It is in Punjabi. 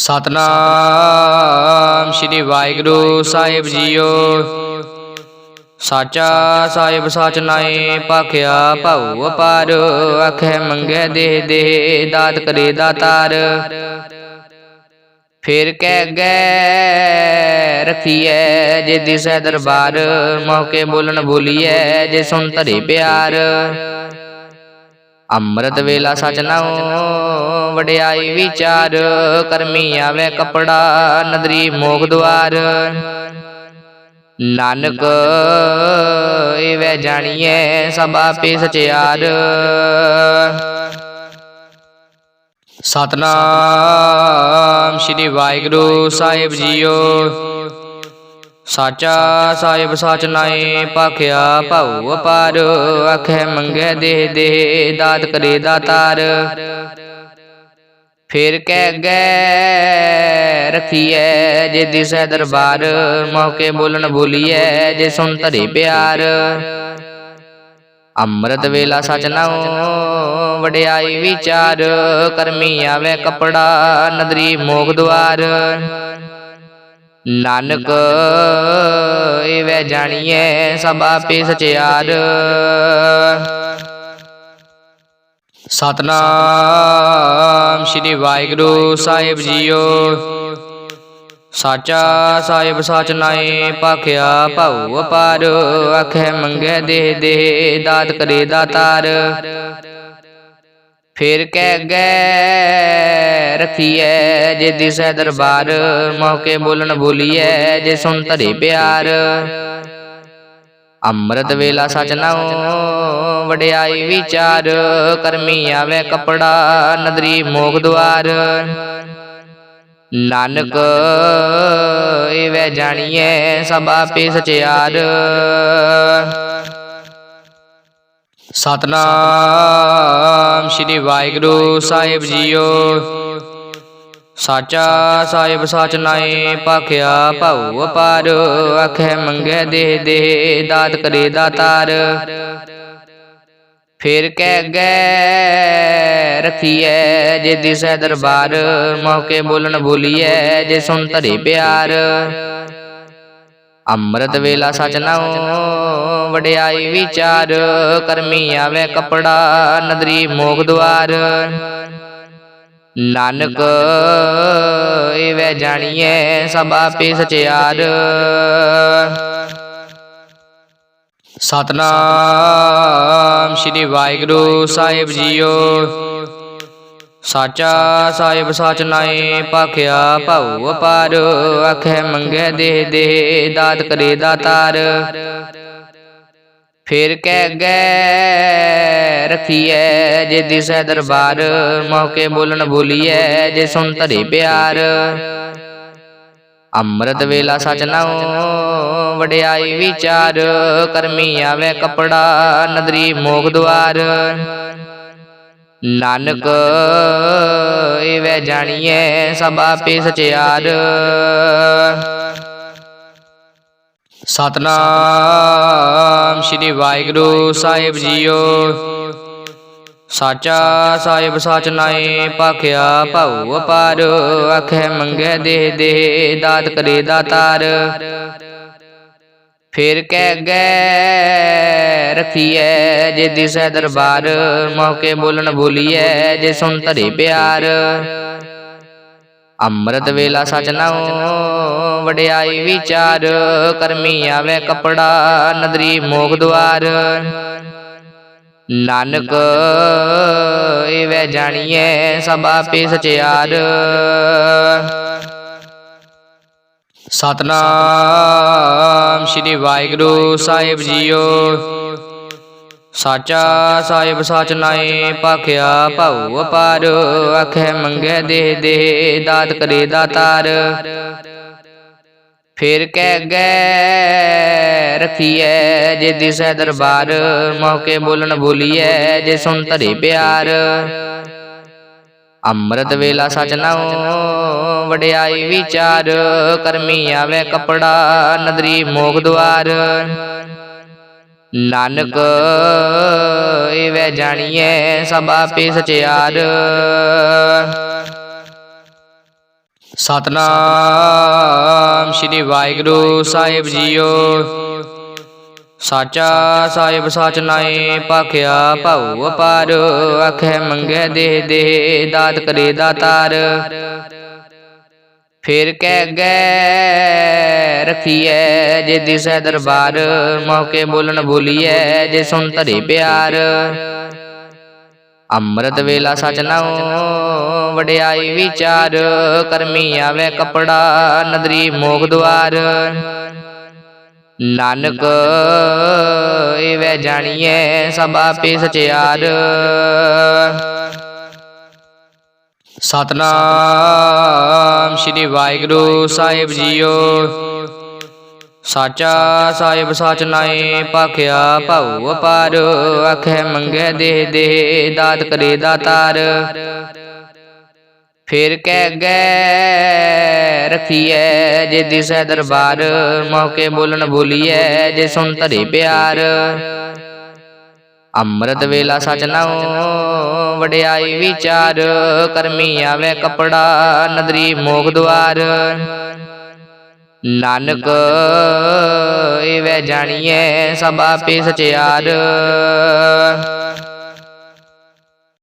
ਸਤਨਾਮ ਸ੍ਰੀ ਵਾਹਿਗੁਰੂ ਸਾਹਿਬ ਜੀਓ। ਸਾਚਾ ਸਾਹਿਬ ਸਚ ਨਾਏ ਭਾਖਿਆ ਭਉ ਅਪਾਰ ਅਖੇ ਮੰਗੇ ਦੇ ਦੇ, ਦਾਤ ਕਰੇ ਦਾਤਾਰ। ਫਿਰ ਕਹਿ ਗੈ ਰਖੀਐ ਜੇ ਦਿਸੈ ਦਰਬਾਰ, ਮੌਕੇ ਬੋਲਣ ਬੋਲੀਐ, ਜੇ ਸੁਣ ਧਰੇ ਪਿਆਰ। ਅੰਮ੍ਰਿਤ ਵੇਲਾ ਸਚ ਨਾਉ ਵਡਿਆਈ ਵਿਚਾਰ ਕਰਮੀ ਆਵੇ ਕਪੜਾ ਨਦਰੀ ਮੋਖ ਦੁਆਰ। ਨਾਨਕ ਏਵੇਂ ਜਾਣੀਏ ਸਭ ਆਪੇ ਸਚਿਆਰ। ਸਤਨਾਮ ਸ੍ਰੀ ਵਾਹਿਗੁਰੂ ਸਾਹਿਬ ਜੀਓ। ਸਾਚਾ ਸਾਹਿਬ ਸਚ ਨਾਏ ਭਾਖਿਆ ਭਉ ਅਪਾਰ ਅਖੇ ਮੰਗੇ ਦੇ ਦੇ, ਦਾਤ ਕਰੇ ਦਾਤਾਰ ਫਿਰ ਕਹਿ ਗੈ, ਰਖੀਐ ਜੇ ਦਿਸੈ ਦਰਬਾਰ, ਮੌਕੇ ਬੋਲਣ ਬੋਲੀਐ ਜੇ ਸੁਣ ਧਰੇ ਪਿਆਰ। ਅੰਮ੍ਰਿਤ ਵੇਲਾ ਸਚ ਨਾਉ, ਵਡਿਆਈ ਵਿਚਾਰ, ਕਰਮੀ ਆਵੇ ਕਪੜਾ, ਨਦਰੀ ਮੋਖ ਦੁਆਰ। ਨਾਨਕ ਏਵੇਂ ਜਾਣੀਏ ਸਭ ਆਪੇ ਸਚਿਆਰ ਸਤਨਾਮ ਸ੍ਰੀ ਵਾਹਿਗੁਰੂ ਸਾਹਿਬ ਜੀਓ। ਸਾਚਾ ਸਾਹਿਬ ਸਚ ਨਾਏ ਭਾਖਿਆ ਭਾਉ ਅਪਾਰ ਅਖੇ ਮੰਗੇ ਦੇ ਦੇ ਦਾਤ ਕਰੇ ਦਾਤਾਰ। ਫਿਰ ਕਹਿ ਗੈ ਰਖੀਐ ਜੇ ਦਿਸੈ ਦਰਬਾਰ ਮੌਕੇ ਬੋਲਣ ਬੋਲੀਐ ਜੇ ਸੁਣ ਧਰੇ ਪਿਆਰ। ਅੰਮ੍ਰਿਤ ਵੇਲਾ ਸਚ ਨਾਉ ਵਡਿਆਈ ਵਿਚਾਰ ਕਰਮੀ ਆਵੇ ਕਪੜਾ ਨਦਰੀ ਮੋਖ ਦੁਆਰ। ਨਾਨਕ ਏਵੇਂ ਜਾਣੀਏ ਸਭ ਆਪੇ ਸਚਿਆਰ। ਸਤਨਾਮ ਸ੍ਰੀ ਵਾਹਿਗੁਰੂ ਸਾਹਿਬ ਜੀਓ। ਸਾਚਾ ਸਾਹਿਬ ਸਚ ਨਾਏ ਭਾਖਿਆ ਭਉ ਅਪਾਰ ਅਖੇ ਮੰਗੇ ਦੇ ਦੇ, ਦਾਤ ਕਰੇ ਦਾਤਾਰ ਫਿਰ ਕਹਿ ਗੈ, ਰਖੀਐ ਜੇ ਦਿਸੈ ਦਰਬਾਰ, ਮੌਕੇ ਬੋਲਣ ਬੋਲੀਐ ਜੇ ਸੁਣ ਧਰੇ ਪਿਆਰ। ਅੰਮ੍ਰਿਤ ਵੇਲਾ ਸਚ ਨਾਉ ਵਡਿਆਈ ਵਿਚਾਰ, ਕਰਮੀ ਆਵੇ ਕਪੜਾ, ਨਦਰੀ ਮੋਖ ਦੁਆਰ। ਨਾਨਕ, ਏਵੇਂ ਜਾਣੀਏ ਸਭ ਆਪੇ ਸਚਿਆਰ। ਸਤਨਾਮ ਸ੍ਰੀ ਵਾਹਿਗੁਰੂ ਸਾਹਿਬ ਜੀਓ। ਸਾਚਾ ਸਾਹਿਬ ਸਚ ਨਾਏ ਭਾਖਿਆ ਭਉ ਅਪਾਰ। ਅਖੇ ਮੰਗੇ ਦੇ ਦੇ ਦਾਤ ਕਰੇ ਦਾਤਾਰ। ਫਿਰ ਕਹਿ ਗੈ ਰਖੀਐ ਜੇ ਦਿਸੈ ਦਰਬਾਰ ਮੌਕੇ ਬੋਲਣ ਬੋਲੀਐ ਜੇ ਸੁਣ ਧਰੇ ਪਿਆਰ। ਅੰਮ੍ਰਿਤ ਵੇਲਾ ਸਚ ਨਾਉ ਵਡਿਆਈ ਵਿਚਾਰ ਕਰਮੀ ਆਵੇ ਕਪੜਾ ਨਦਰੀ ਮੋਖ ਦੁਆਰ। ਨਾਨਕ ਏਵੇਂ ਜਾਣੀਏ ਸਭ ਆਪੇ ਸਚਿਆਰ। ਸਤਨਾਮ ਸ੍ਰੀ ਵਾਹਿਗੁਰੂ ਸਾਹਿਬ ਜੀਓ। ਸਾਚਾ ਸਾਹਿਬ ਸਚ ਨਾਏ ਭਾਖਿਆ ਭਉ ਅਪਾਰ ਅਖੇ ਮੰਗੇ ਦੇ ਦੇ, ਦਾਤ ਕਰੇ ਦਾਤਾਰ। ਫਿਰ ਕਹਿ ਗੈ ਰਖੀਐ ਜੇ ਦਿਸੈ ਦਰਬਾਰ, ਮੌਕੇ ਬੋਲਣ ਬੋਲੀਐ, ਜੇ ਸੁਣ ਧਰੇ ਪਿਆਰ। ਅੰਮ੍ਰਿਤ ਵੇਲਾ ਸਚ ਨਾਉ ਵਡਿਆਈ ਵਿਚਾਰ, ਕਰਮੀ ਆਵੇ ਕਪੜਾ, ਨਦਰੀ ਮੋਖ ਦੁਆਰ। ਨਾਨਕ, ਏਵੇਂ ਜਾਣੀਏ ਸਭ ਆਪੇ ਸਚਿਆਰ। ਸਤਨਾਮ ਸ੍ਰੀ ਵਾਹਿਗੁਰੂ ਸਾਹਿਬ ਜੀਓ। ਸਾਚਾ ਸਾਹਿਬ ਸਚ ਨਾਏ ਭਾਖਿਆ ਭਉ ਅਪਾਰ ਅਖੇ ਮੰਗੇ ਦੇ ਦੇ ਦਾਤ ਕਰੇ ਦਾਤਾਰ। ਫਿਰ ਕਹਿ ਗੈ ਰਖੀਐ ਜੇ ਦਿਸੈ ਦਰਬਾਰ। ਮੌਕੇ ਬੋਲਣ ਬੋਲੀਐ ਜੇ ਸੁਣ ਧਰੇ ਪਿਆਰ। ਅੰਮ੍ਰਿਤ ਵੇਲਾ ਸਚ ਨਾਉ ਵਡਿਆਈ ਵਿਚਾਰ। ਕਰਮੀ ਆਵੇ ਕਪੜਾ ਨਦਰੀ ਮੋਖ ਦੁਆਰ। ਨਾਨਕ ਏਵੇਂ ਜਾਣੀਏ ਸਭ ਆਪੇ ਸਚਿਆਰ। ਸਤਨਾਮ ਸ੍ਰੀ ਵਾਹਿਗੁਰੂ ਸਾਹਿਬ ਜੀਓ। ਸਾਚਾ ਸਾਹਿਬ ਸਚ ਨਾਏ ਭਾਖਿਆ ਭਉ ਅਪਾਰ ਆਖੇ ਮੰਗੇ ਦੇ ਦੇ ਦਾਤ ਕਰੇ ਦਾਤਾਰ। ਫਿਰ ਕਹਿ ਗੈ ਰਖੀਐ ਜੇ ਦਿਸੈ ਦਰਬਾਰ ਮੌਕੇ ਬੋਲਣ ਬੋਲੀਐ ਜੇ ਸੁਣ ਧਰੇ ਪਿਆਰ। ਅੰਮ੍ਰਿਤ ਵੇਲਾ ਸਚ ਨਾਉ ਵਡਿਆਈ ਵਿਚਾਰ ਕਰਮੀ ਆਵੇ ਕਪੜਾ ਨਦਰੀ ਮੋਖ ਦੁਆਰ। ਨਾਨਕ ਏਵੇਂ ਜਾਣੀਏ ਸਭ ਆਪੇ ਸਚਿਆਰ। ਸਤਨਾਮ ਸ੍ਰੀ ਵਾਹਿਗੁਰੂ ਸਾਹਿਬ ਜੀਓ। ਸਾਚਾ ਸਾਹਿਬ ਸਚ ਨਾਏ ਭਾਖਿਆ ਭਾਉ ਅਪਾਰ, ਆਖੇ ਮੰਗੇ ਦੇ ਦੇ, ਦਾਤ ਕਰੇ ਦਾਤਾਰ। ਫਿਰ ਕਹਿ ਗੈ, ਰਖੀਐ ਜੇ ਦਿਸੈ ਦਰਬਾਰ, ਮੌਕੇ ਬੋਲਣ ਬੋਲੀਐ ਜੇ ਸੁਣ ਧਰੇ ਪਿਆਰ। ਅੰਮ੍ਰਿਤ ਵੇਲਾ ਸਚ ਨਾਉ ਵਡਿਆਈ ਵਿਚਾਰ ਕਰਮੀ ਆਵੇ ਕਪੜਾ ਨਦਰੀ ਮੋਖ ਦੁਆਰ। ਨਾਨਕ ਏਵੇਂ ਜਾਣੀਏ ਸਭ ਆਪੇ ਸਚਿਆਰ।